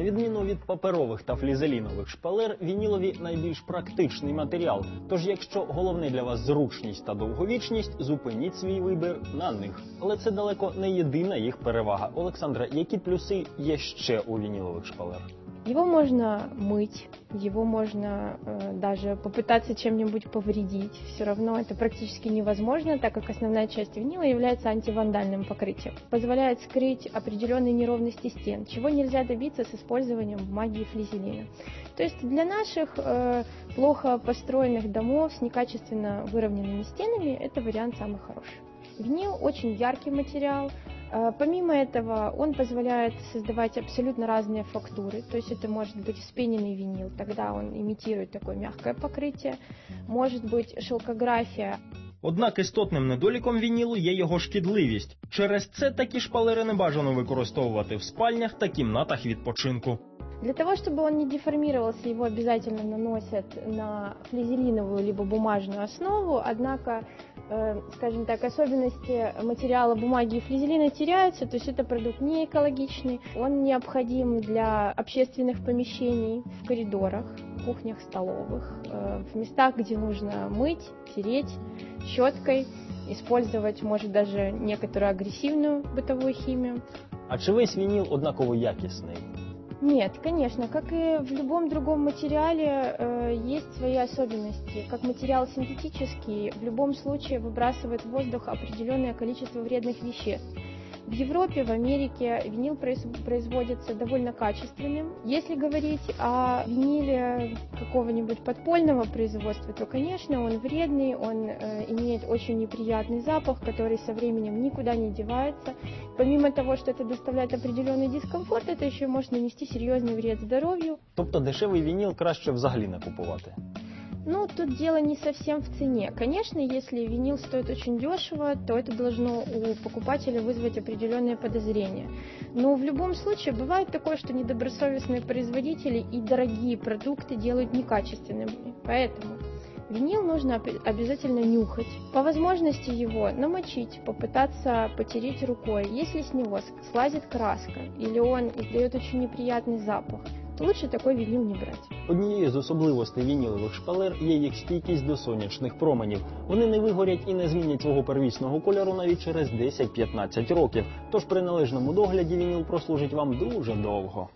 На відміну від паперових та флізелінових шпалер, вінілові найбільш практичний матеріал. Тож, якщо головне для вас зручність та довговічність, зупиніть свій вибір на них. Але це далеко не єдина їх перевага. Олександра, які плюси є ще у вінілових шпалер? Его можно мыть, его можно э, даже попытаться чем-нибудь повредить. Все равно это практически невозможно, так как основная часть винила является антивандальным покрытием. Позволяет скрыть определенные неровности стен, чего нельзя добиться с использованием бумаги и флизелина. То есть для наших э, плохо построенных домов с некачественно выровненными стенами это вариант самый хороший. Винил очень яркий материал, Помимо этого, он позволяет создавать абсолютно разные фактуры. То есть это может быть вспененный винил, тогда он имитирует такое мягкое покрытие. Может быть шелкография. Однак істотним недоліком вінілу є його шкідливість. Через це такі шпалери не бажано використовувати в спальнях та кімнатах відпочинку. Для того, чтобы он не деформировался, его обязательно наносят на флизелиновую либо бумажную основу. Однако, э, скажем так, особенности материала бумаги и флизелина теряются, то есть это продукт не экологичный. Он необходим для общественных помещений, в коридорах, кухнях, столовых, э, в местах, где нужно мыть, тереть щеткой, использовать, может, даже некоторую агрессивную бытовую химию. А чи весь вініл однаково якісний? Нет, конечно, как и в любом другом материале э, есть свои особенности. Как материал синтетический, в любом случае выбрасывает в воздух определенное количество вредных веществ. В Европе, в Америке винил произ- производится довольно качественным. Если говорить о виниле какого-нибудь подпольного производства, то, конечно, он вредный, он э, имеет очень неприятный запах, который со временем никуда не девается. Помимо того, что это доставляет определенный дискомфорт, это еще может нанести серьезный вред здоровью. Тобто дешевий вініл краще взагалі не купувати. Ну, тут дело не совсем в цене. Конечно, если винил стоит очень дешево, то это должно у покупателя вызвать определенные подозрения. Но в любом случае бывает такое, что недобросовестные производители и дорогие продукты делают некачественными. Поэтому винил нужно обязательно нюхать. По возможности его намочить, попытаться потереть рукой. Если с него слазит краска или он издает очень неприятный запах, то лучше такой винил не брать. Однією з особливостей вінілових шпалер є їх стійкість до сонячних променів. Вони не вигорять і не змінять свого первісного кольору навіть через 10-15 років. Тож при належному догляді вініл прослужить вам дуже довго.